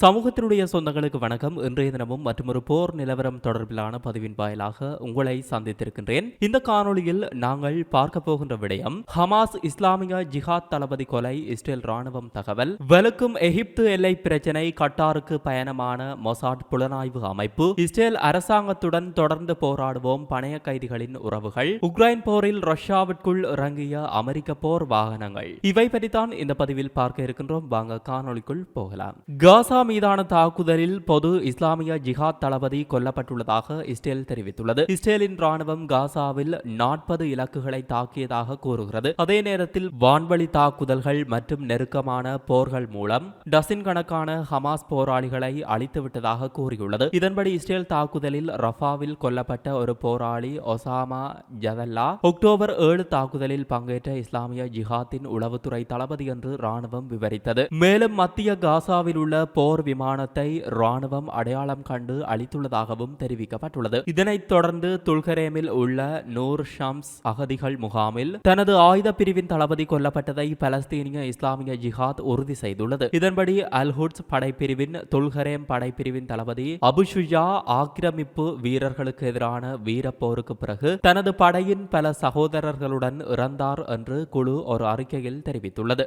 சமூகத்தினுடைய சொந்தங்களுக்கு வணக்கம். இன்றைய தினமும் மற்றொரு போர் நிலவரம் தொடர்பிலான பதிவின் வாயிலாக உங்களை சந்தித்திருக்கின்றேன். இந்த காணொளியில் நாங்கள் பார்க்க போகின்ற விடயம் ஹமாஸ் இஸ்லாமிய ஜிஹாத் தளபதி கொலை இஸ்ரேல் ராணுவம் தகவல் வெளுக்கும் எகிப்து எல்லை பிரச்சினை கட்டாருக்கு பயணமான மொசாட் புலனாய்வு அமைப்பு இஸ்ரேல் அரசாங்கத்துடன் தொடர்ந்து போராடுவோம் பணைய கைதிகளின் உறவுகள் உக்ரைன் போரில் ரஷ்யாவிற்குள் இறங்கிய அமெரிக்க போர் வாகனங்கள். இவை பற்றித்தான் இந்த பதிவில் பார்க்க இருக்கின்றோம். வாங்க காணொளிக்குள் போகலாம். காசா மீதான தாக்குதலில் பொது இஸ்லாமிய ஜிஹாத் தளபதி கொல்லப்பட்டுள்ளதாக இஸ்ரேல் தெரிவித்துள்ளது. இஸ்ரேலின் ராணுவம் காசாவில் நாற்பது இலக்குகளை தாக்கியதாக கூறுகிறது. அதே நேரத்தில் வான்வழி தாக்குதல்கள் மற்றும் நெருக்கமான போர்கள் மூலம் டசின் கணக்கான ஹமாஸ் போராளிகளை அழித்துவிட்டதாக கூறியுள்ளது. இதன்படி இஸ்ரேல் தாக்குதலில் ரஃபாவில் கொல்லப்பட்ட ஒரு போராளி ஒசாமா ஜதல்லா அக்டோபர் ஏழு தாக்குதலில் பங்கேற்ற இஸ்லாமிய ஜிஹாத்தின் உளவுத்துறை தளபதி என்று ராணுவம் விவரித்தது. மேலும் மத்திய காசாவில் உள்ள போர் விமானத்தை ராணுவம் அடையாளம் கண்டு அளித்துள்ளதாகவும் தெரிவிக்கப்பட்டுள்ளது. இதனைத் தொடர்ந்து துல்கரேமில் உள்ள நூர் ஷம்ஸ் அகதிகள் முகாமில் தனது ஆயுத பிரிவின் தளபதி கொல்லப்பட்டதை பலஸ்தீனிய இஸ்லாமிய ஜிஹாத் உறுதி செய்துள்ளது. இதன்படி அல்ஹுட்ஸ் படைப்பிரிவின் துல்கரேம் படைப்பிரிவின் தளபதி அபுஷுஜா ஆக்கிரமிப்பு வீரர்களுக்கு எதிரான வீரப்போருக்கு பிறகு தனது படையின் பல சகோதரர்களுடன் இறந்தார் என்று குழு ஒரு அறிக்கையில் தெரிவித்துள்ளது.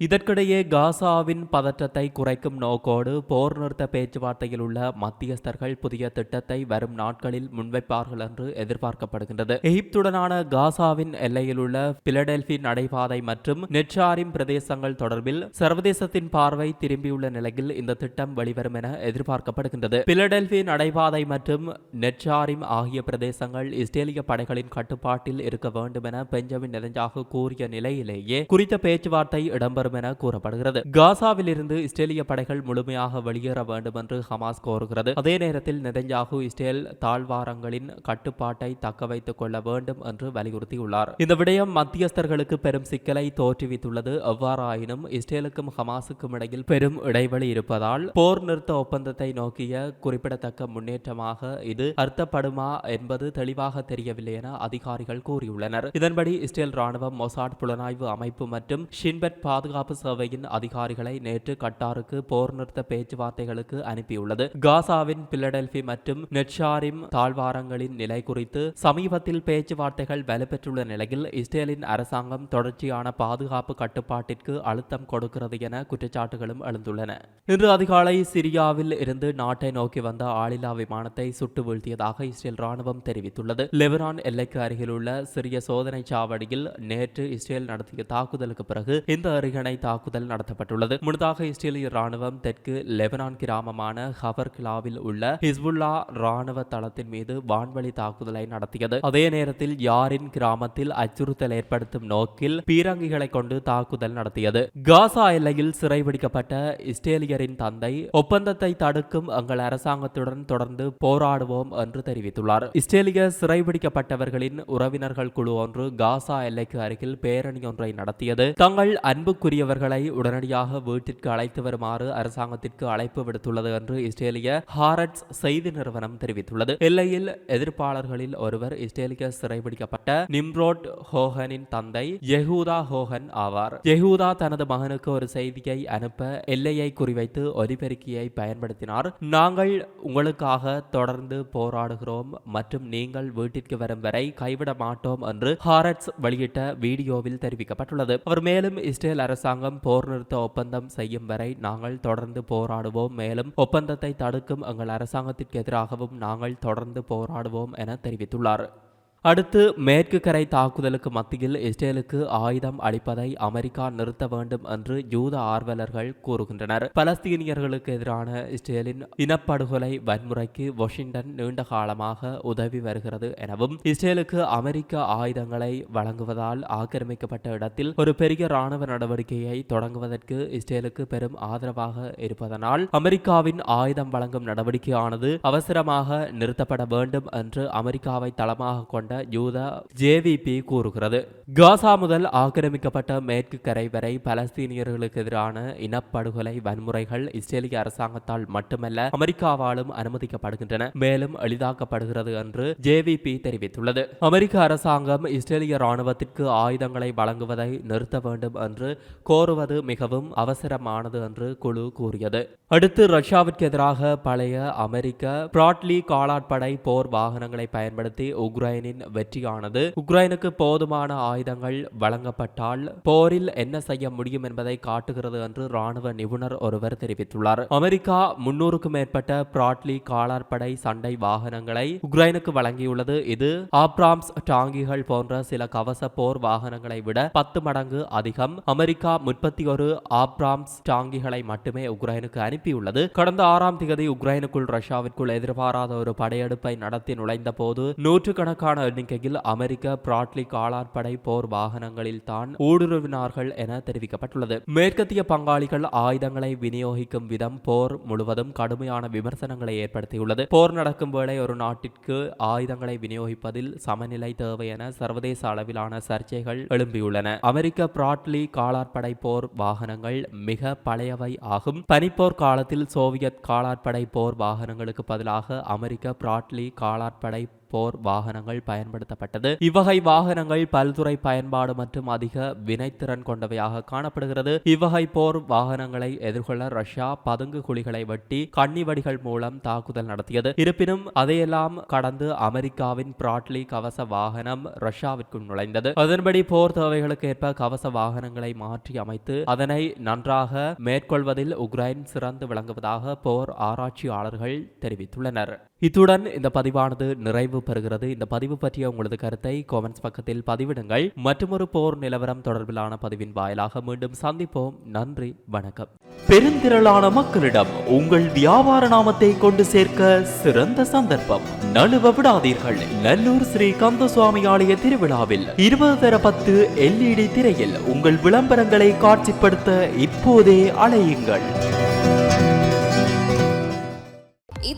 இதற்கிடையே காசாவின் பதற்றத்தை குறைக்கும் நோக்கோடு போர் நிறுத்த பேச்சுவார்த்தையில் உள்ள மத்தியஸ்தர்கள் புதிய திட்டத்தை வரும் நாட்களில் முன்வைப்பார்கள் என்று எதிர்பார்க்கப்படுகின்றது. எகிப்துடனான காசாவின் எல்லையில் உள்ள பிலடெல்பி நடைபாதை மற்றும் நெட்சாரிம் பிரதேசங்கள் தொடர்பில் சர்வதேசத்தின் பார்வை திரும்பியுள்ள நிலையில் இந்த திட்டம் வெளிவரும் என எதிர்பார்க்கப்படுகின்றது. பிலடெல்பி நடைபாதை மற்றும் நெச்சாரிம் ஆகிய பிரதேசங்கள் இஸ்ரேலிய படைகளின் கட்டுப்பாட்டில் இருக்க வேண்டும் என பெஞ்சமின் நெதஞ்சாகு கூறிய நிலையிலேயே குறித்த பேச்சுவார்த்தை இடம்பெறும் வரும் என கூறப்படுகிறது. காசாவில் இருந்து இஸ்ரேலிய படைகள் முழுமையாக வெளியேற வேண்டும் என்று ஹமாஸ் கோருகிறது. அதே நேரத்தில் நெதஞ்சாகு இஸ்ரேல் தாழ்வாரங்களின் கட்டுப்பாட்டை தக்க வைத்துக் கொள்ள வேண்டும் என்று வலியுறுத்தியுள்ளார். இந்த விடயம் மத்தியஸ்தர்களுக்கு பெரும் சிக்கலை தோற்றுவித்துள்ளது. எவ்வாறாயினும் இஸ்ரேலுக்கும் ஹமாஸுக்கும் இடையில் பெரும் இடைவெளி இருப்பதால் போர் நிறுத்த ஒப்பந்தத்தை நோக்கிய குறிப்பிடத்தக்க முன்னேற்றமாக இது அர்த்தப்படுமா என்பது தெளிவாக தெரியவில்லை என அதிகாரிகள் கூறியுள்ளனர். இதன்படி இஸ்ரேல் ராணுவம் மொசாட் புலனாய்வு அமைப்பு மற்றும் ஷின்பெட் பாதுகாப்பு பாதுகாப்பு சேவையின் அதிகாரிகளை நேற்று கட்டாருக்கு போர் நிறுத்த பேச்சுவார்த்தைகளுக்கு அனுப்பியுள்ளது. காசாவின் பிலடெல்பி மற்றும் நெட்ஷாரிம் தாழ்வாரங்களின் நிலை குறித்து சமீபத்தில் பேச்சுவார்த்தைகள் வலுப்பெற்றுள்ள நிலையில் இஸ்ரேலின் அரசாங்கம் தொடர்ச்சியான பாதுகாப்பு கட்டுப்பாட்டிற்கு அழுத்தம் கொடுக்கிறது என குற்றச்சாட்டுகளும் எழுந்துள்ளன. இன்று அதிகாலை சிரியாவில் இருந்து நாட்டை நோக்கி வந்த ஆளில்லா விமானத்தை சுட்டு வீழ்த்தியதாக இஸ்ரேல் ராணுவம் தெரிவித்துள்ளது. லெபனான் எல்லைக்கு அருகிலுள்ள சிறிய சோதனை சாவடியில் நேற்று இஸ்ரேல் நடத்திய தாக்குதலுக்கு பிறகு இந்த அருகணை தாக்குதல் நடத்தப்பட்டுள்ளது. முன்னதாக இஸ்ரேலிய ராணுவம் தெற்கு லெபனான் கிராமமான ஹவர் கிலாவில் உள்ள ஹிஸ்புல்லா ராணுவ தளத்தின் மீது வான்வழி தாக்குதலை நடத்தியது. அதே நேரத்தில் யாரின் கிராமத்தில் அச்சுறுத்தல் ஏற்படுத்தும் நோக்கில் பீரங்கிகளை கொண்டு தாக்குதல் நடத்தியது. காசா எல்லையில் சிறைபிடிக்கப்பட்ட இஸ்ரேலியரின் தந்தை ஒப்பந்தத்தை தடுக்கும் எங்கள் அரசாங்கத்துடன் தொடர்ந்து போராடுவோம் என்று தெரிவித்துள்ளார். இஸ்ரேலிய சிறைபிடிக்கப்பட்டவர்களின் உறவினர்கள் குழு ஒன்று காசா எல்லைக்கு அருகில் பேரணி ஒன்றை நடத்தியது. தங்கள் அன்புக்குரிய கூடியவர்களை உடனடியாக வீட்டிற்கு அழைத்து வருமாறு அரசாங்கத்திற்கு அழைப்பு விடுத்துள்ளது என்று இஸ்ரேலிய ஹாரட்ஸ் செய்தி நிறுவனம் தெரிவித்துள்ளது. எல்லையில் எதிர்ப்பாளர்களில் ஒருவர் இஸ்ரேலிய சிறைபிடிக்கப்பட்ட நிம்ரோட் ஹோகனின் தந்தை யெகூதா ஹோகன் ஆவார். யெகூதா தனது மகனுக்கு ஒரு செய்தியை அனுப்ப எல்லையை குறிவைத்து ஒலிபெருக்கியை பயன்படுத்தினார். நாங்கள் உங்களுக்காக தொடர்ந்து போராடுகிறோம் மற்றும் நீங்கள் வீட்டிற்கு வரும் வரை கைவிட மாட்டோம் என்று ஹாரட்ஸ் வெளியிட்ட வீடியோவில் தெரிவிக்கப்பட்டுள்ளது. அவர் மேலும் இஸ்ரேல் அரசாங்கம் போர் நிறுத்த ஒப்பந்தம் செய்யும் வரை நாங்கள் தொடர்ந்து போராடுவோம். மேலும் ஒப்பந்தத்தை தடுக்கும் எங்கள் அரசாங்கத்திற்கு எதிராகவும் நாங்கள் தொடர்ந்து போராடுவோம் என தெரிவித்துள்ளார். அடுத்து மேற்கு கரை தாக்குதலுக்கு மத்தியில் இஸ்ரேலுக்கு ஆயுதம் அளிப்பதை அமெரிக்கா நிறுத்த வேண்டும் என்று யூத ஆர்வலர்கள் கூறுகின்றனர். பலஸ்தீனியர்களுக்கு எதிரான இஸ்ரேலின் இனப்படுகொலை வன்முறைக்கு வாஷிங்டன் நீண்ட காலமாக உதவி வருகிறது எனவும் இஸ்ரேலுக்கு அமெரிக்க ஆயுதங்களை வழங்குவதால் ஆக்கிரமிக்கப்பட்ட இடத்தில் ஒரு பெரிய ராணுவ நடவடிக்கையை தொடங்குவதற்கு இஸ்ரேலுக்கு பெரும் ஆதரவாக இருப்பதனால் அமெரிக்காவின் ஆயுதம் வழங்கும் நடவடிக்கையானது அவசரமாக நிறுத்தப்பட வேண்டும் என்று அமெரிக்காவை தளமாக கொண்ட யூத ஜேவிபி கூறுகிறது. காசா முதல் ஆக்கிரமிக்கப்பட்ட மேற்கு கரை வரை பலஸ்தீனியர்களுக்கு எதிரான இனப்படுகொலை வன்முறைகள் இஸ்ரேலிய அரசாங்கத்தால் மட்டுமல்ல அமெரிக்காவாலும் அனுமதிக்கப்படுகின்றன. மேலும் எளிதாக்கப்படுகிறது என்று ஜேவிபி தெரிவித்துள்ளது. அமெரிக்க அரசாங்கம் இஸ்ரேலிய ராணுவத்திற்கு ஆயுதங்களை வழங்குவதை நிறுத்த வேண்டும் என்று கோருவது மிகவும் அவசரமானது என்று குழு கூறியது. அடுத்து ரஷ்யாவிற்கு எதிராக பழைய அமெரிக்க பிராட்லி காலாட்படை போர் வாகனங்களை பயன்படுத்தி உக்ரைனின் போரின் வெற்றியானது. உக்ரைனுக்கு போதுமான ஆயுதங்கள் வழங்கப்பட்டால் போரில் என்ன செய்ய முடியும் என்பதை காட்டுகிறது என்று ராணுவ நிபுணர் ஒருவர் தெரிவித்துள்ளார். அமெரிக்கா முன்னூறுக்கும் மேற்பட்ட பிராட்லி காலாற்படை சண்டை வாகனங்களை உக்ரைனுக்கு வழங்கியுள்ளது. இது ஆப்ராம்ஸ் டாங்கிகள் போன்ற சில கவச போர் வாகனங்களை விட பத்து மடங்கு அதிகம். அமெரிக்கா முப்பத்தி ஒரு ஆப்ராம்ஸ் டாங்கிகளை மட்டுமே உக்ரைனுக்கு அனுப்பியுள்ளது. கடந்த ஆறாம் திகதி உக்ரைனுக்குள் ரஷ்யாவிற்குள் எதிர்பாராத ஒரு படையெடுப்பை நடத்தி நுழைந்த போது நூற்றுக்கணக்கான எண்ணிக்கையில் அமெரிக்க பிராட்லி காலாட்படை போர் வாகனங்களில் தான் ஊடுருவினார்கள் என தெரிவிக்கப்பட்டுள்ளது. மேற்கத்திய பங்காளிகள் ஆயுதங்களை விநியோகிக்கும் விதம் போர் முழுவதும் கடுமையான விமர்சனங்களை ஏற்படுத்தியுள்ளது. போர் நடக்கும் வேளை ஒரு நாட்டிற்கு ஆயுதங்களை விநியோகிப்பதில் சமநிலை தேவை என சர்வதேச அளவிலான சர்ச்சைகள் எழும்பியுள்ளன. அமெரிக்க பிராட்லி காலாட்படை போர் வாகனங்கள் மிக பழையவை ஆகும். பனிப்போர் காலத்தில் சோவியத் காலாட்படை போர் வாகனங்களுக்கு பதிலாக அமெரிக்க பிராட்லி காலாட்படை போர் வாகனங்கள் பயன்படுத்தப்பட்டது. இவ்வகை வாகனங்கள் பல்துறை பயன்பாடு மற்றும் அதிக வினைத்திறன் கொண்டவையாக காணப்படுகிறது. இவ்வகை போர் வாகனங்களை எதிர்கொள்ள ரஷ்யா பதுங்கு குழிகளை வெட்டி கண்ணிவடிகள் மூலம் தாக்குதல் நடத்தியது. இருப்பினும் அதையெல்லாம் கடந்து அமெரிக்காவின் பிராட்லி கவச வாகனம் ரஷ்யாவிற்குள் நுழைந்தது. அதன்படி போர் தேவைகளுக்கு ஏற்ப கவச வாகனங்களை மாற்றி அமைத்து அதனை நன்றாக மேற்கொள்வதில் உக்ரைன் சிறந்து விளங்குவதாக போர் ஆராய்ச்சியாளர்கள் தெரிவித்துள்ளனர். இத்துடன் இந்த பதிவானது நிறைவு பெறுகிறது. இந்த பதிவு பற்றிய உங்களது கருத்தை கோமெண்ட்ஸ் பக்கத்தில் பதிவிடுங்கள். மற்றொரு போர் நிலவரம் தொடர்பிலான பதிவின் வாயிலாக மீண்டும் சந்திப்போம். நன்றி வணக்கம். பெருந்திரளான மக்களிடம் உங்கள் வியாபார நாமத்தை கொண்டு சேர்க்க சிறந்த சந்தர்ப்பம். நழுவ விடாதீர்கள். நல்லூர் ஸ்ரீ கந்த சுவாமி ஆலய திருவிழாவில் இருபது தர பத்து எல்இடி திரையில் உங்கள் விளம்பரங்களை காட்சிப்படுத்த இப்போதே அலையுங்கள்.